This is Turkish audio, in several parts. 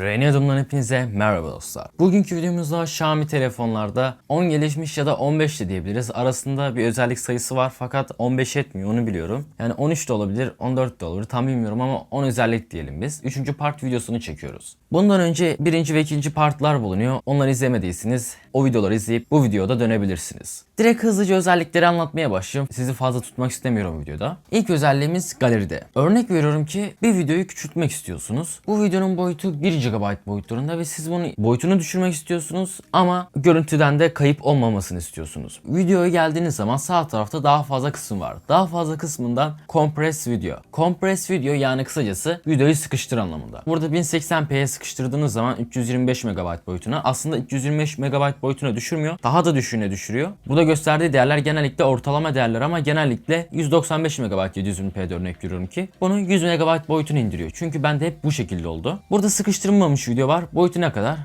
Rene adımdan hepinize merhaba dostlar. Bugünkü videomuzda Xiaomi telefonlarda 10 gelişmiş ya da 15 de diyebiliriz. Arasında bir özellik sayısı var fakat 15 etmiyor onu biliyorum. Yani 13 de olabilir, 14 de olabilir tam bilmiyorum ama 10 özellik diyelim biz. 3. part videosunu çekiyoruz. Bundan önce birinci ve ikinci partlar bulunuyor. Onları izlemediyseniz o videoları izleyip bu videoda dönebilirsiniz. Direkt hızlıca özellikleri anlatmaya başlayayım. Sizi fazla tutmak istemiyorum videoda. İlk özelliğimiz galeride. Örnek veriyorum ki bir videoyu küçültmek istiyorsunuz. Bu videonun boyutu 1 GB boyutlarında ve siz bunu boyutunu düşürmek istiyorsunuz ama görüntüden de kayıp olmamasını istiyorsunuz. Videoya geldiğiniz zaman sağ tarafta daha fazla kısım var. Daha fazla kısmından compress video. Compress video yani kısacası videoyu sıkıştır anlamında. Burada 1080p'ye sıkıştırdığınız zaman 325 MB boyutuna aslında 325 MB boyutuna düşürmüyor. Daha da düşüğüne düşürüyor. Burada gösterdiği değerler genellikle ortalama değerler ama genellikle 195 MB 720p'de örnek veriyorum ki bunu 100 MB boyutunu indiriyor. Çünkü bende hep bu şekilde oldu. Burada sıkıştırılmamış video var. Boyutu ne kadar?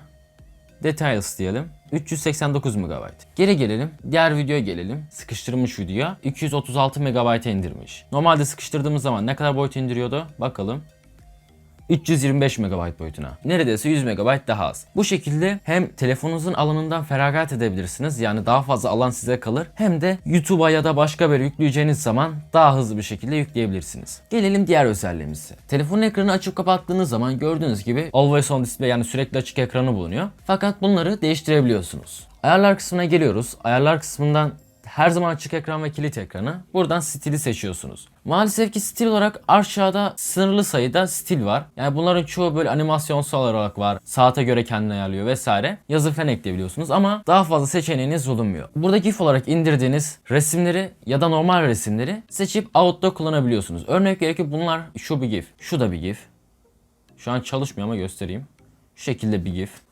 Details diyelim. 389 MB. Geri gelelim. Diğer videoya gelelim. Sıkıştırılmış videoya 236 MB'e indirmiş. Normalde sıkıştırdığımız zaman ne kadar boyut indiriyordu? Bakalım. 325 MB boyutuna. Neredeyse 100 MB daha az. Bu şekilde hem telefonunuzun alanından feragat edebilirsiniz. Yani daha fazla alan size kalır. Hem de YouTube'a ya da başka bir yükleyeceğiniz zaman daha hızlı bir şekilde yükleyebilirsiniz. Gelelim diğer özelliğimize. Telefonun ekranı açıp kapattığınız zaman gördüğünüz gibi Always On Display yani sürekli açık ekranı bulunuyor. Fakat bunları değiştirebiliyorsunuz. Ayarlar kısmına geliyoruz. Ayarlar kısmından her zaman açık ekran ve kilit ekranı. Buradan stili seçiyorsunuz. Maalesef ki stil olarak aşağıda sınırlı sayıda stil var. Yani bunların çoğu böyle animasyonsal olarak var. Saate göre kendini ayarlıyor vesaire. Yazı falan ekleyebiliyorsunuz ama daha fazla seçeneğiniz bulunmuyor. Burada GIF olarak indirdiğiniz resimleri ya da normal resimleri seçip Out'ta kullanabiliyorsunuz. Örnek ki bunlar şu bir GIF, şu da bir GIF. Şu an çalışmıyor ama göstereyim. Şu şekilde bir GIF.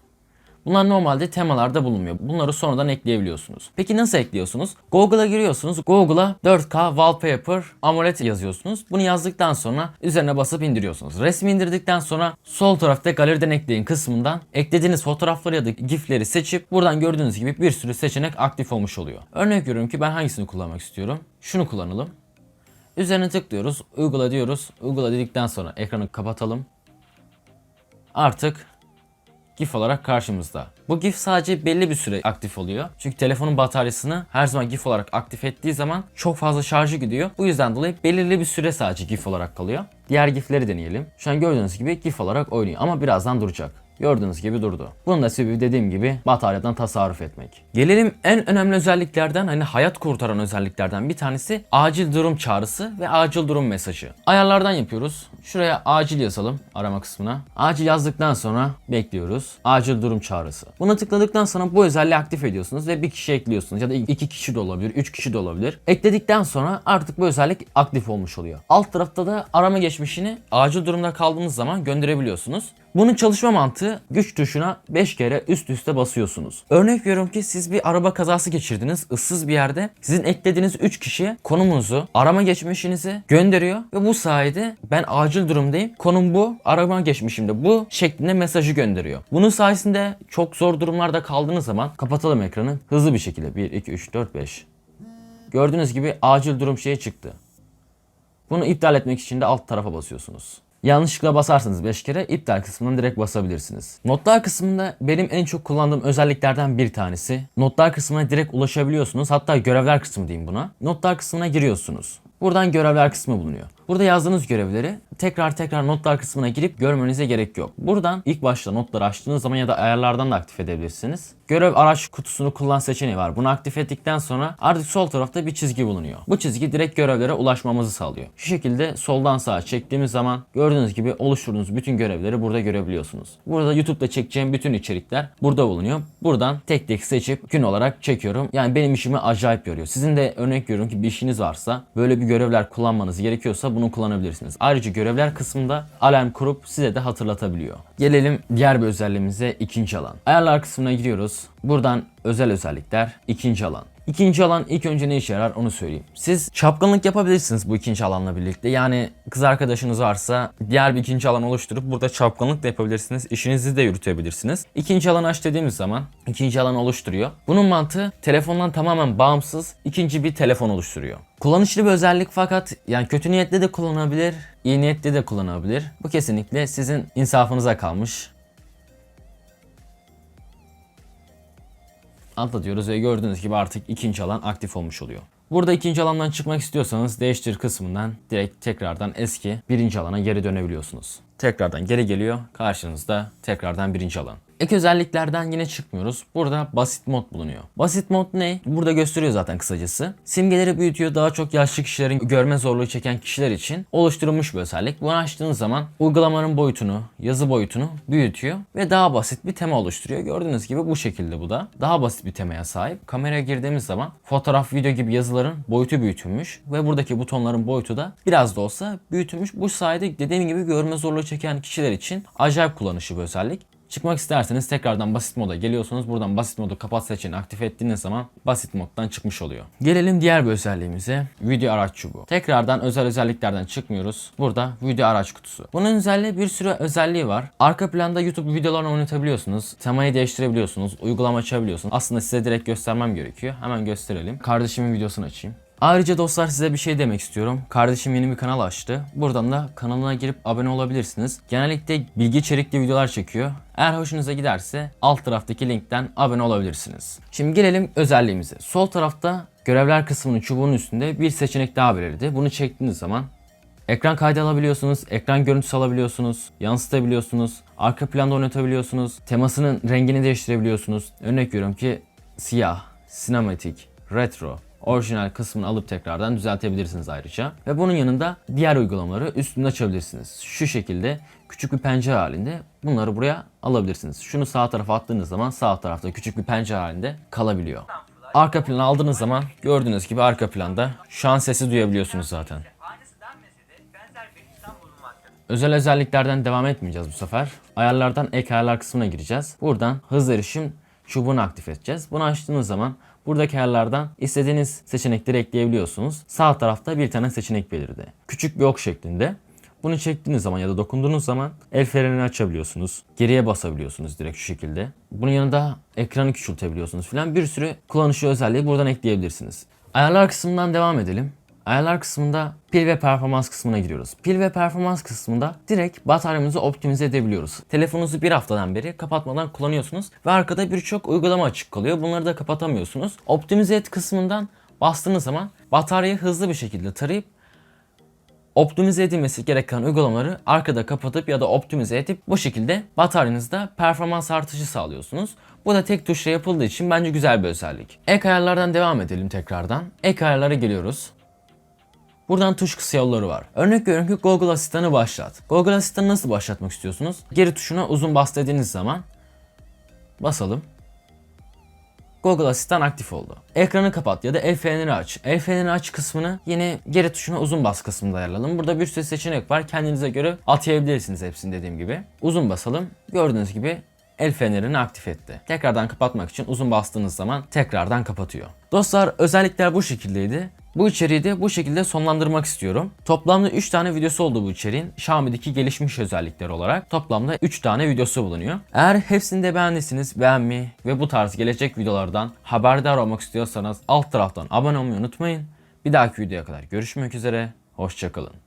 Bunlar normalde temalarda bulunmuyor. Bunları sonradan ekleyebiliyorsunuz. Peki nasıl ekliyorsunuz? Google'a giriyorsunuz. Google'a 4K Wallpaper AMOLED yazıyorsunuz. Bunu yazdıktan sonra üzerine basıp indiriyorsunuz. Resmi indirdikten sonra sol tarafta galeriden ekleyin kısmından eklediğiniz fotoğrafları ya da gifleri seçip buradan gördüğünüz gibi bir sürü seçenek aktif olmuş oluyor. Örnek veriyorum ki ben hangisini kullanmak istiyorum? Şunu kullanalım. Üzerine tıklıyoruz. Uygula diyoruz. Uygula dedikten sonra ekranı kapatalım. Artık GIF olarak karşımızda. Bu GIF sadece belli bir süre aktif oluyor. Çünkü telefonun bataryasını her zaman GIF olarak aktif ettiği zaman çok fazla şarjı gidiyor. Bu yüzden dolayı belirli bir süre sadece GIF olarak kalıyor. Diğer GIF'leri deneyelim. Şu an gördüğünüz gibi GIF olarak oynuyor ama birazdan duracak. Gördüğünüz gibi durdu. Bunun da sebebi dediğim gibi bataryadan tasarruf etmek. Gelelim en önemli özelliklerden hani hayat kurtaran özelliklerden bir tanesi acil durum çağrısı ve acil durum mesajı. Ayarlardan yapıyoruz. Şuraya acil yazalım arama kısmına. Acil yazdıktan sonra bekliyoruz. Acil durum çağrısı. Buna tıkladıktan sonra bu özelliği aktif ediyorsunuz ve bir kişi ekliyorsunuz ya da iki kişi de olabilir, üç kişi de olabilir. Ekledikten sonra artık bu özellik aktif olmuş oluyor. Alt tarafta da arama geçmişini acil durumda kaldığınız zaman gönderebiliyorsunuz. Bunun çalışma mantığı güç tuşuna 5 kere üst üste basıyorsunuz. Örnek veriyorum ki siz bir araba kazası geçirdiniz ıssız bir yerde. Sizin eklediğiniz 3 kişi konumunuzu, arama geçmişinizi gönderiyor ve bu sayede ben acil durumdayım. Konum bu, arama geçmişimde bu şeklinde mesajı gönderiyor. Bunun sayesinde çok zor durumlarda kaldığınız zaman kapatalım ekranı hızlı bir şekilde 1 2 3 4 5. Gördüğünüz gibi acil durum şeyi çıktı. Bunu iptal etmek için de alt tarafa basıyorsunuz. Yanlışlıkla basarsanız 5 kere iptal kısmından direkt basabilirsiniz. Notlar kısmında benim en çok kullandığım özelliklerden bir tanesi. Notlar kısmına direkt ulaşabiliyorsunuz. Hatta görevler kısmı diyeyim buna. Notlar kısmına giriyorsunuz. Buradan görevler kısmı bulunuyor. Burada yazdığınız görevleri tekrar tekrar notlar kısmına girip görmenize gerek yok. Buradan ilk başta notları açtığınız zaman ya da ayarlardan da aktif edebilirsiniz. Görev araç kutusunu kullan seçeneği var. Bunu aktif ettikten sonra artık sol tarafta bir çizgi bulunuyor. Bu çizgi direkt görevlere ulaşmamızı sağlıyor. Şu şekilde soldan sağa çektiğimiz zaman gördüğünüz gibi oluşturduğunuz bütün görevleri burada görebiliyorsunuz. Burada YouTube'da çekeceğim bütün içerikler burada bulunuyor. Buradan tek tek seçip gün olarak çekiyorum. Yani benim işimi acayip görüyor. Sizin de örnek veriyorum ki bir işiniz varsa böyle bir görevler kullanmanız gerekiyorsa bunu kullanabilirsiniz. Ayrıca görevler kısmında alarm kurup size de hatırlatabiliyor. Gelelim diğer bir özelliğimize ikinci alan. Ayarlar kısmına giriyoruz. Buradan özel özellikler ikinci alan. İkinci alan ilk önce ne işe yarar onu söyleyeyim. Siz çapkınlık yapabilirsiniz bu ikinci alanla birlikte. Yani kız arkadaşınız varsa diğer bir ikinci alan oluşturup burada çapkınlık da yapabilirsiniz. İşinizi de yürütebilirsiniz. İkinci alan aç dediğimiz zaman ikinci alan oluşturuyor. Bunun mantığı telefondan tamamen bağımsız ikinci bir telefon oluşturuyor. Kullanışlı bir özellik fakat yani kötü niyetle de kullanabilir, iyi niyetle de kullanabilir. Bu kesinlikle sizin insafınıza kalmış. Atla diyoruz ve gördüğünüz gibi artık ikinci alan aktif olmuş oluyor. Burada ikinci alandan çıkmak istiyorsanız değiştir kısmından direkt tekrardan eski birinci alana geri dönebiliyorsunuz. Tekrardan geri geliyor. Karşınızda tekrardan birinci alan. Ek özelliklerden yine çıkmıyoruz. Burada basit mod bulunuyor. Basit mod ne? Burada gösteriyor zaten kısacası. Simgeleri büyütüyor. Daha çok yaşlı kişilerin görme zorluğu çeken kişiler için oluşturulmuş bir özellik. Bunu açtığınız zaman uygulamanın boyutunu, yazı boyutunu büyütüyor ve daha basit bir tema oluşturuyor. Gördüğünüz gibi bu şekilde bu da. Daha basit bir temaya sahip. Kameraya girdiğimiz zaman fotoğraf, video gibi yazıların boyutu büyütülmüş ve buradaki butonların boyutu da biraz da olsa büyütülmüş. Bu sayede dediğim gibi görme zorluğu çeken kişiler için acayip kullanışlı bir özellik. Çıkmak isterseniz tekrardan basit moda geliyorsunuz. Buradan basit modu kapat seçeneğini aktif ettiğiniz zaman basit moddan çıkmış oluyor. Gelelim diğer bir özelliğimize. Video araç çubuğu. Tekrardan özel özelliklerden çıkmıyoruz. Burada video araç kutusu. Bunun özelliği bir sürü özelliği var. Arka planda YouTube videolarını oynatabiliyorsunuz. Temayı değiştirebiliyorsunuz. Uygulama açabiliyorsunuz. Aslında size direkt göstermem gerekiyor. Hemen gösterelim. Kardeşimin videosunu açayım. Ayrıca dostlar size bir şey demek istiyorum. Kardeşim yeni bir kanal açtı. Buradan da kanalına girip abone olabilirsiniz. Genellikle bilgi içerikli videolar çekiyor. Eğer hoşunuza giderse alt taraftaki linkten abone olabilirsiniz. Şimdi gelelim özelliğimize. Sol tarafta görevler kısmının çubuğunun üstünde bir seçenek daha verildi. Bunu çektiğiniz zaman Ekran kaydı alabiliyorsunuz, ekran görüntüsü alabiliyorsunuz, yansıtabiliyorsunuz, arka planda oynatabiliyorsunuz, temasının rengini değiştirebiliyorsunuz. Örnek veriyorum ki siyah, sinematik, retro, orijinal kısmını alıp tekrardan düzeltebilirsiniz ayrıca. Ve bunun yanında diğer uygulamaları üstünde açabilirsiniz. Şu şekilde küçük bir pencere halinde bunları buraya alabilirsiniz. Şunu sağ tarafa attığınız zaman sağ tarafta küçük bir pencere halinde kalabiliyor. Arka planı aldığınız zaman gördüğünüz gibi arka planda şu an sesi duyabiliyorsunuz zaten. Özel özelliklerden devam etmeyeceğiz bu sefer. Ayarlardan ek ayarlar kısmına gireceğiz. Buradan hız erişim çubuğunu aktif edeceğiz. Bunu açtığınız zaman buradaki ayarlardan istediğiniz seçenekleri ekleyebiliyorsunuz. Sağ tarafta bir tane seçenek belirdi. Küçük bir ok şeklinde. Bunu çektiğiniz zaman ya da dokunduğunuz zaman el frenini açabiliyorsunuz. Geriye basabiliyorsunuz direkt şu şekilde. Bunun yanında ekranı küçültebiliyorsunuz filan. Bir sürü kullanışlı özelliği buradan ekleyebilirsiniz. Ayarlar kısmından devam edelim. Ayarlar kısmında pil ve performans kısmına giriyoruz. Pil ve performans kısmında direkt bataryamızı optimize edebiliyoruz. Telefonunuzu bir haftadan beri kapatmadan kullanıyorsunuz ve arkada birçok uygulama açık kalıyor. Bunları da kapatamıyorsunuz. Optimize et kısmından bastığınız zaman bataryayı hızlı bir şekilde tarayıp optimize edilmesi gereken uygulamaları arkada kapatıp ya da optimize edip bu şekilde bataryanızda performans artışı sağlıyorsunuz. Bu da tek tuşla yapıldığı için bence güzel bir özellik. Ek ayarlardan devam edelim tekrardan. Ek ayarlara geliyoruz. Buradan tuş kısa yolları var. Örnek veriyorum ki Google Asistan'ı başlat. Google Asistan'ı nasıl başlatmak istiyorsunuz? Geri tuşuna uzun bas dediğiniz zaman basalım. Google Asistan aktif oldu. Ekranı kapat ya da el frenini aç. El frenini aç kısmını yine geri tuşuna uzun bas kısmında ayarlayalım. Burada bir sürü seçenek var. Kendinize göre atayabilirsiniz hepsini dediğim gibi. Uzun basalım. Gördüğünüz gibi el fenerini aktif etti. Tekrardan kapatmak için uzun bastığınız zaman tekrardan kapatıyor. Dostlar özellikler bu şekildeydi. Bu içeriği de bu şekilde sonlandırmak istiyorum. Toplamda 3 tane videosu oldu bu içeriğin. Xiaomi'deki gelişmiş özellikler olarak toplamda 3 tane videosu bulunuyor. Eğer hepsini de beğendiyseniz beğenmeyi ve bu tarz gelecek videolardan haberdar olmak istiyorsanız alt taraftan abone olmayı unutmayın. Bir dahaki videoya kadar görüşmek üzere. Hoşçakalın.